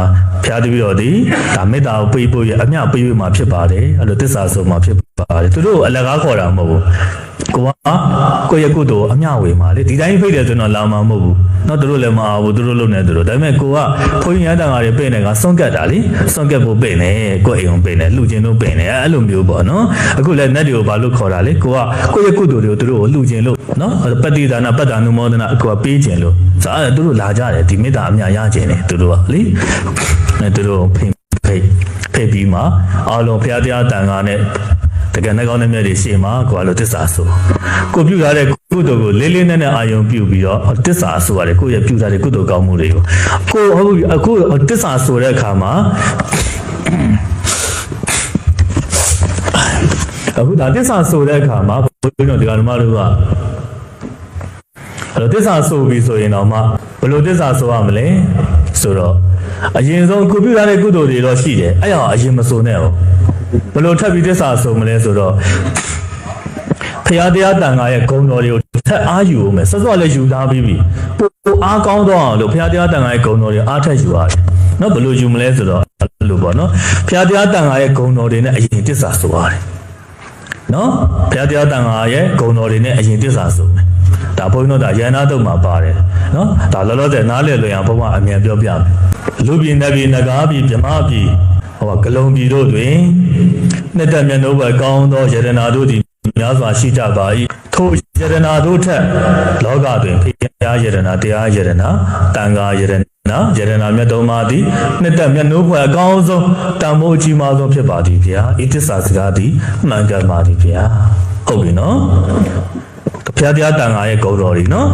ဖျားတပြီးတော့ဒီဒါမေတ္တာကိုပေးဖို့ရအမျှပေးဖို့မှာဖြစ်ပါတယ်အဲ့လိုတစ္ဆာဆိုမှာဖြစ်ပါတယ်သူတို့ကိုအလကားခေါ်တာမဟုတ်ဘူး ကိုကကိုယ့်ရဲ့ကုသိုလ်အမျှဝေမှာလေဒီတိုင်းဖိတ်တယ်ဆိုတော့လာမှာမဟုတ်ဘူးเนาะသူတို့လည်းမအားဘူးသူတို့လုံနေသူတို့ဒါပေမဲ့ကိုကဘုန်းကြီးရတန်ဃာတွေပြင်နေကစွန့်ကတ်တာလေစွန့်ကတ်ဖို့ပြင်နေကိုယ့်အိမ်ကိုပြင်နေလှူခြင်းတို့ပြင်နေအဲ့လိုမျိုးပေါ့နော်အခုလည်းနတ်တွေကိုဘာလို့ခေါ်တာလဲကိုကကိုယ့်ရဲ့ကုသိုလ်တွေကိုသူတို့ကိုလှူခြင်းလို့နော်ပฏิဒါနာပတ္တာနုမောဒနာကိုကပေးခြင်းလို့ဆိုအဲ့သူတို့လာကြတယ်ဒီမေတ္တာအမျှရခြင်းတယ်သူတို့ကလေအဲ့သူတို့ဖိတ်ဖိတ်ဖိ ဖိတ်ပြီးမှအားလုံးဘုရားတရားတန်ခါနဲ့တ ကယ်နဲ့ကောင်းတဲ့မြတ်တွေရှေ့မှာကိုယ်ကလို့တစ္ဆာဆိုကိုပြုထားတဲ့ကုသိုလ်ကိုလေးလေးနက်နက်အာယုံပြုပြီးတော့တစ္ဆာဆိုရတယ်ကိုယ့်ရဲ့ပြုထားတဲ့ကုသိုလ်ကောင်းမှုတွေကိုကိုဟုတ်ပြီအခုတစ္ဆာဆိုတဲ့အခါမှာအခုဒါတစ္ဆာဆိုတဲ့အခါမှာဘုရားတို့ဒီကဓမ္မတို့ကအဲ့တော့တစ္ဆာဆိုပြီဆိုရင်တော့မှဘယ်လိုတစ္ဆာဆိုရမလဲဆိုတော့ အရင်ဆုံးကိုပြုထားတဲ့ကုသိုလ်တွေတော့ရှိတယ်အဲ့ဒါအရင်မဆိုနဲ့ဟုတ်ဘယ်လိုထပ်ပြီးတစ္ဆာဆိုမလဲဆိုတော့ဖရာတရားတန်ခါရဲ့ဂုဏ်တော်တွေကိုထပ်အားယူအောင်မယ်ဆက်စောလည်းယူထားပြီးပြီပိုပိုအားကောင်းတော့အောင်လို့ဖရာတရားတန်ခါရဲ့ဂုဏ်တော်တွေအားထက်ယူရတယ်နော်ဘယ်လိုယူမလဲဆိုတော့အဲ့လိုပေါ့နော်ဖရာတရားတန်ခါရဲ့ဂုဏ်တော်တွေနဲ့အရင်တစ္ဆာဆိုရတယ်နော်ဘုရားတရားတန်ခါရဲ့ဂုဏ်တော်တွေနဲ့အရင်တစ္ဆာဆိုမယ် ဒါဘုန်းကြီးတို့ဒါယန္နာတုတ်မှာပါတယ်နော်ဒါလောလောဆယ်နားလည်လွယ်အောင်ဘုရားအမြန်ပြောပြမယ်လူပြည်နတ်ပြည်နဂါပြည်မြမပြည်ဟောကလုံပြည်တို့တွင်နှစ်သက်မျက်နှုတ်ပဲကောင်းသောယရနာတို့သည်များစွာရှိကြပါ၏ထိုယရနာတို့ထက်လောကတွင်ဖျားယရနာတရားယရနာတန်ခါယရနာယရနာမြတ်တော်မှာသည်နှစ်သက်မျက်နှုတ်ဖွဲ့အကောင်းဆုံးတန်ဖိုးအကြီးမားဆုံးဖြစ်ပါသည်ဗျာဤတစ္ဆာစကားသည်မှန်ကန်ပါသည်ဗျာဟုတ်ပြီနော် ဖျားတရားတန်ခါရဲ့ဂုဏ်တော်တွေနော်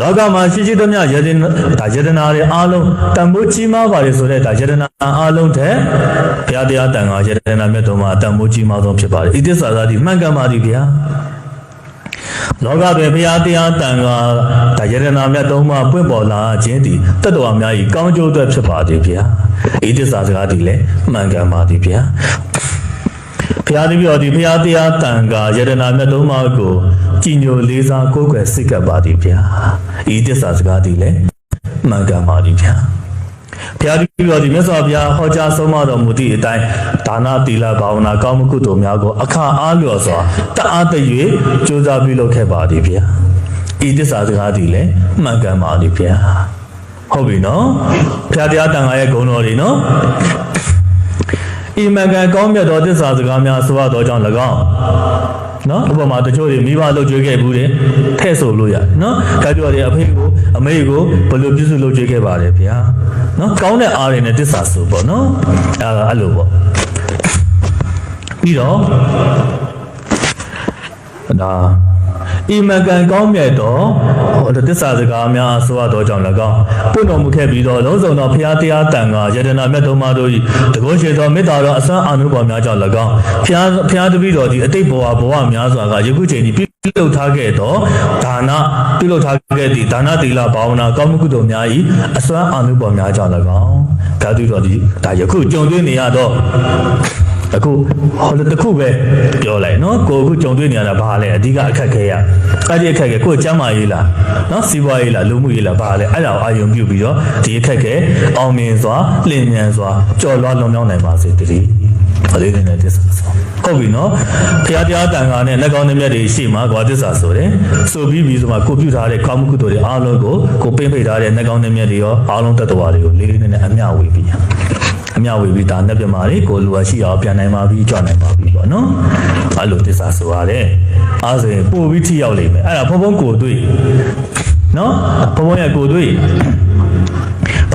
လောကမှာရှိရှိသမျှယတနာဒါယတနာတွေအားလုံးတန်ဖိုးကြီးမားပါတယ်ဆိုတဲ့ဒါယတနာအားလုံးတဲ့ဘုရားတရားတန်ခါယတနာမြတ်တော်မှာတန်ဖိုးကြီးမားဆုံးဖြစ်ပါတယ်ဤတစ္ဆာစကားသည်မှန်ကန်ပါသည်ဗျာလောကတွင်ဘုရားတရားတန်ခါဒါယရနာမြတ်သုံးပါးပွင့်ပေါ်လာခြင်းသည်တတ္တဝါများ၏ကောင်းကျိုးအတွက်ဖြစ်ပါသည်ဗျာဤတစ္ဆာစကားသည်လည်းမှန်ကန်ပါသည်ဗျာဘုရားတပည့်တော်ဒီဘုရားတရားတန်ခါယရနာမြတ်သုံးပါးကို ကြည်ညိုလေးစားကိုးကွယ်စိတ်ကပ်ပါသည်ဗျာဤတစ္ဆာစကားသည်လည်းမှန်ကန်ပါသည်ဗျာဘုရားဒီပြောဒီမြတ်စွာဘုရားဟောကြားဆုံးမတော်မူသည့်အတိုင်းဒါနသီလဘာဝနာကောင်းမှုကုသိုလ်များကိုအခါအားလျော်စွာတအားတ၍ကြိုးစားပြုလုပ်ခဲ့ပါသည်ဗျာဤတစ္ဆာစကားသည်လည်းမှန်ကန်ပါသည်ဗျာဟုတ်ပြီနော်ဘုရားတရားတန်ခါရဲ့ဂုဏ်တော်တွေနော်ဤမှန်ကန်ကောင်းမြတ်သောတစ္ဆာစကားများဆိုရသောကြောင့်၎င်း နော်ဥပမာတချို့တွေမိဘလှုပ်ကြွေးခဲ့ဘူးတယ်ထဲ့ဆိုလို့ရတယ်နော်ဒါပြောတယ်အဖေကိုအမေကိုဘယ်လိုပြုစုလှုပ်ကြွေးခဲ့ပါတယ်ဗျာနော်ကောင်းတဲ့အားတွေနဲ့တစ္ဆာဆိုပေါ့နော်အဲဒါအဲ့လိုပေါ့ပြီးတော့ဒါ ဤမကန်ကောင်းမြတ်သောဟောတစ္ဆာစကားများဆိုရသောကြောင့်၎င်းပွင့်တော်မူခဲ့ပြီးတော့လုံးစုံသောဖျားတရားတန်ကယတနာမြတ်တော်မတို့၏တကုရှိသောမေတ္တာတော်အစွမ်းအာနုဘော်များကြောင့်၎င်းဖျားဖျားတပည့်တော်သည်အတိတ်ဘဝဘဝများစွာကယခုချိန်ဒီပြုလုပ်ထားခဲ့သောဒါနပြုလုပ်ထားခဲ့သည့်ဒါနသီလဘာဝနာကောင်းမှုကုသိုလ်များ၏အစွမ်းအာနုဘော်များကြောင့်၎င်းဓာတုတော်သည်ဒါယခုကြုံတွေ့နေရသော အခုဟောတခုပဲပြောလိုက်နော်ကိုအခုကြုံတွေ့နေရတာဘာလဲအဓိကအခက်ခဲရအဲ့ဒီအခက်ခဲကိုကျမ်းမာရေးလားနော်စီးပွားရေးလားလူမှုရေးလားဘာလဲအဲ့ဒါကိုအာရုံပြုပြီးတော့ဒီအခက်ခဲအောင်မြင်စွာလင်မြန်စွာကြော်လွှားလွန်မြောက်နိုင်ပါစေတည်းအလေးနဲ့တစ္ဆာဆိုဟုတ်ပြီနော်ဖျားတရားတန်ခါနဲ့လက်ကောင်းတဲ့မြတ်တွေရှိမှကွာတစ္ဆာဆိုတယ်ဆိုပြီးပြီးဆိုမှကိုပြုထားတဲ့ကောင်းမှုကုသိုလ်တွေအားလုံးကိုကိုပင်းဖိတ်ထားတဲ့လက်ကောင်းတဲ့မြတ်တွေရောအားလုံးတတ္တဝါတွေကိုလေးလေးနဲ့အမျှဝေပြီး အမျှဝေပြီးဒါနဲ့ပြမာတွေကိုလူဝရှိအောင်ပြန်နိုင်ပါပြီကြွနိုင်ပါပြီပေါ့နော်အဲ့လိုတစ္ဆာဆိုရတယ်အားဆိုရင်ပို့ပြီးထိရောက်လိမ့်မယ်အဲ့ဒါဘုံဘုံကိုတွေ့နော်ဘုံဘုံရဲ့ကိုတွေ့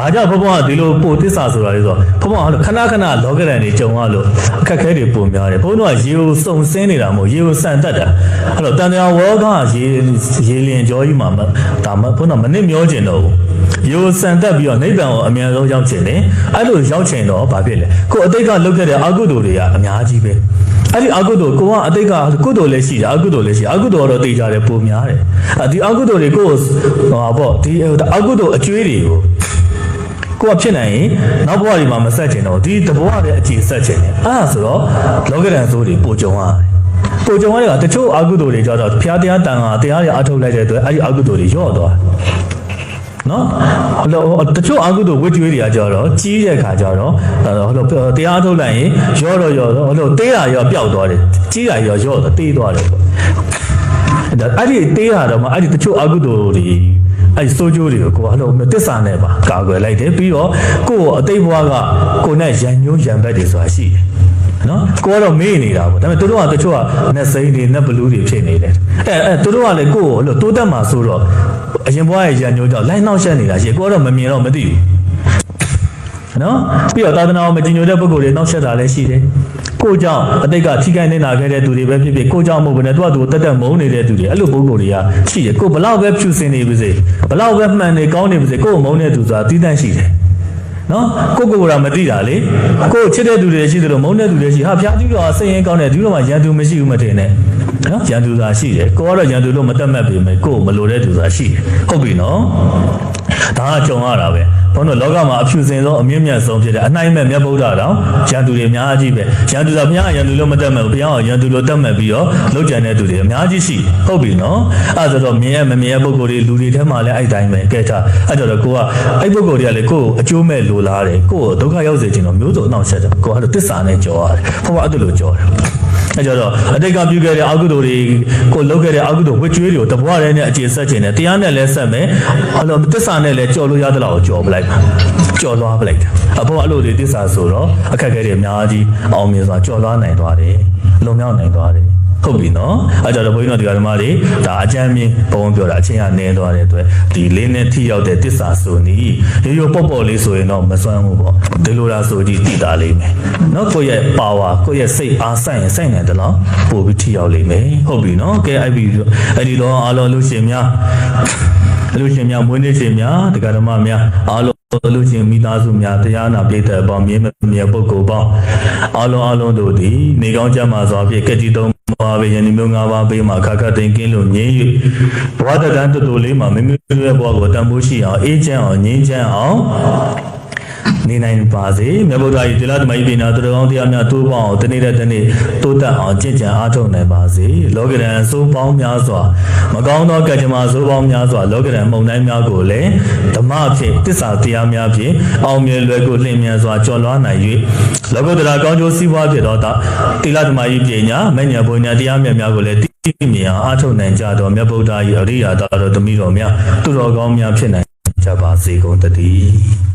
ဘာကြောင့်ဘုံဘုံကဒီလိုပို့တစ္ဆာဆိုတာလဲဆိုတော့ဘုံဘုံကခဏခဏလောကရန်တွေကြုံရလို့အခက်ခဲတွေပုံများတယ်ဘုံတို့ကရေကိုစုံစင်းနေတာမဟုတ်ရေကိုဆန်တက်တာအဲ့တော့တန်တရားဝေါကရေရေလင်ကြောကြီးမှာဒါမှဘုံကမနစ်မျောကျင်တော့ဘူးရေကိုဆန်တက်ပြီးတော့နိဗ္ဗာန်ကိုအမြန်ဆုံးရောက်ချင်တယ်အဲ့လိုရောက်ချင်တော့ဘာဖြစ်လဲကိုယ်အတိတ်ကလုပ်ခဲ့တဲ့အကုသိုလ်တွေကအများကြီးပဲအဲ့ဒီအကုသိုလ်ကိုကအတိတ်ကကုသိုလ်လည်းရှိတယ်အကုသိုလ်လည်းရှိအကုသိုလ်ကတော့သိကြတယ်ပုံများတယ်အဒီအကုသိုလ်တွေကိုဟောပေါ့ဒီအကုသိုလ်အကျွေးတွေကို ကိုကဖြစ်နိုင်ရင်နောက်ဘဝတွေမှာမဆက်ချင်တော့ဒီတဘဝရဲ့အခြေဆက်ချင်တယ်အဲ့ဒါဆိုတော့လောကရန်ဆိုးတွေပိုကြုံရတယ်ပိုကြုံရတဲ့ကတချို့အကုသိုလ်တွေကြတော့ဖျားတရားတန်ခါတရားတွေအထုတ်လိုက်တဲ့အတွက်အဲ့ဒီအကုသိုလ်တွေညော့သွားနော်ဟိုတချို့အကုသိုလ်ဝိကျွေးတွေကကြတော့ကြီးတဲ့ခါကျတော့ဟိုတရားထုတ်လိုက်ရင်ရော့တော့ရော့တော့ဟိုတေးတာရောပျောက်သွားတယ်ကြီးတာရောရော့တော့တေးသွားတယ်ပေါ့ဒါအဲ့ဒီတေးတာတော့မှအဲ့ဒီတချို့အကုသိုလ်တွေ အဲ့ဒီစိုးကျိုးတွေကိုကိုယ်အလုံးတစ္ဆာနဲ့ပါကာကွယ်လိုက်တယ်ပြီးတော့ကိုယ်အတိတ်ဘဝကကိုယ်နဲ့ရန်ညွှန်းရန်ဘက်တွေဆိုတာရှိတယ်နော်ကိုကတော့မေ့နေတာပေါ့ဒါပေမဲ့သူတို့ကတချို့ကနက်စိမ့်တွေနက်ဘလူးတွေဖြစ်နေတယ်အဲအဲသူတို့ကလည်းကိုယ့်ကိုလို့တိုးတက်မှာဆိုတော့အရင်ဘဝရဲ့ရန်ညိုးကြောင့်လိုင်းနှောက်ရှက်နေတာရှိကိုကတော့မမြင်တော့မသိဘူးနော်ပြီးတော့သာသနာ့မကြီးညိုတဲ့ပုဂ္ဂိုလ်တွေနောက်ဆက်တာလည်းရှိတယ် ကိုကြောင့်အတိတ်ကထိခိုက်နေတာခဲ့တဲ့သူတွေပဲဖြစ်ဖြစ်ကိုကြောင့်မဟုတ်ဘဲနဲ့သူကသူတက်တက်မုန်းနေတဲ့သူတွေအဲ့လိုပုဂ္ဂိုလ်တွေကရှိတယ်ကိုဘလောက်ပဲဖြူစင်နေပါစေဘလောက်ပဲမှန်နေကောင်းနေပါစေကိုကိုမုန်းတဲ့သူဆိုတာတီးတန့်ရှိတယ်နော်ကိုကိုကမသိတာလေကိုချစ်တဲ့သူတွေရှိသလိုမုန်းတဲ့သူတွေရှိဟာဖျားကြည့်တော့စိတ်ရင်းကောင်းတဲ့ဒီလိုမှရန်သူမရှိဘူးမထင်နဲ့နော်ရန်သူသာရှိတယ်ကိုကတော့ရန်သူလို့မတတ်မှတ်ပေမဲ့ကိုမလိုတဲ့သူသာရှိတယ်ဟုတ်ပြီနော်ဒါကကြုံရတာပဲ ဘုန်းတော်လောကမှာအဖြူစင်ဆုံးအမြင့်မြတ်ဆုံးဖြစ်တဲ့အနိုင်မဲ့မြတ်ဗုဒ္ဓတောင်ရန်သူတွေအများကြီးပဲရန်သူသာဘုရားကရန်သူလို့မတတ်မှတ်ဘူးဘုရားကရန်သူလို့တတ်မှတ်ပြီးတော့လောက်ကျန်တဲ့သူတွေအများကြီးရှိဟုတ်ပြီနော်အဲ့ဒါဆိုတော့မြင်ရမမြင်ရပုံကိုယ်တွေလူတွေထဲမှာလည်းအဲ့တိုင်းပဲကဲထားအဲ့တော့ကိုကအဲ့ပုံကိုယ်တွေကလည်းကိုယ့်ကိုအကျိုးမဲ့လိုလားတယ်ကိုယ့်ကိုဒုက္ခရောက်စေခြင်းတော့မျိုးစုံအနှောင့်အယှက်တယ်ကိုကအဲ့လိုတစ္ဆာနဲ့ကြောရတယ်ဘုရားအဲ့လိုကြောတယ် အဲကြတော့အတိတ်ကပြုခဲ့တဲ့အကုသိုလ်တွေကိုလုပ်ခဲ့တဲ့အကုသိုလ်ဝစ်ကျွေးတွေကိုတဘွားရဲနဲ့အခြေဆက်ခြင်းနဲ့တရားနဲ့လည်းဆက်မယ်အဲ့လိုတစ္ဆာနဲ့လည်းကြော်လို့ရသလောက်ကြော်ပလိုက်ပါကြော်လွှားပလိုက်တာအဖေကအဲ့လိုတွေတစ္ဆာဆိုတော့အခက်အခဲတွေအများကြီးအောင်မြင်စွာကြော်လွှားနိုင်သွားတယ်လုံမြောက်နိုင်သွားတယ် ဟုတ်ပြီနော်အဲကြတော့ဘုန်းကြီးတို့ဒီကဓမ္မတွေဒါအကျမ်းမြင်ဘုံပြောတာအချင်းကနည်းသွားတဲ့အတွက်ဒီလေးနဲ့ထိရောက်တဲ့တစ္ဆာဆိုနီးရိုးရိုးပေါ့ပေါ့လေးဆိုရင်တော့မစွမ်းဘူးပေါ့ဒီလိုလားဆိုကြည့်တည်တာလေးမယ်နော်ကိုယ့်ရဲ့ power ကိုယ့်ရဲ့စိတ်အားဆိုင်ရင်ဆိုင်နေတယ်လို့ပို့ပြီးထိရောက်လိမ့်မယ်ဟုတ်ပြီနော်ကဲအဲ့ဒီအဲ့ဒီတော့အားလုံးလူရှင်များအလူရှင်များမွေးနေ့ရှင်များတရားဓမ္မများအားလုံးလူချင်းမိသားစုများတရားနာပြည်သက်ပေါင်းမြင်းမြတ်ပုဂ္ဂိုလ်ပေါင်းအားလုံးအားလုံးတို့သည်နေကောင်းကြမှာစွာဖြင့်ကတိတုံးပါပဲယနေ့မျိုးငါးပါးပေးမှာခါခါတင်ကင်းလို့ငြင်း၍ဘဝတတန်တူတူလေးမှာမိမိတို့ရဲ့ဘဝကိုတန်ဖိုးရှိအောင်အေးချမ်းအောင်ငြင်းချမ်းအောင် နေနိုင်ပါစေမြတ်ဗုဒ္ဓ၏တိလသမီးပညာသူတော်ကောင်းတရားများတိုးပေါင်းအောင်တနေ့တဲ့တနေ့တိုးတက်အောင်ကြင်ကြံအားထုတ်နိုင်ပါစေလောကရန်စိုးပေါင်းများစွာမကောင်းသောကံကြမ္မာစိုးပေါင်းများစွာလောကရန်မှုန်တိုင်းများကိုလည်းဓမ္မဖြင့်တစ္ဆာတရားများဖြင့်အောင်မြင်လွယ်ကိုလင့်မြန်စွာကျော်လွှားနိုင်၍လောကုတ္တရာကောင်းကျိုးစီးပွားဖြစ်သောတိလသမီးပညာမဉ္ဇဉ်ဘုံညာတရားမြတ်များကိုလည်းတိမြင်အောင်အားထုတ်နိုင်ကြသောမြတ်ဗုဒ္ဓ၏အရိယာတော်သမီးတော်များသူတော်ကောင်းများဖြစ်နိုင်ကြပါစေကုန်တည်း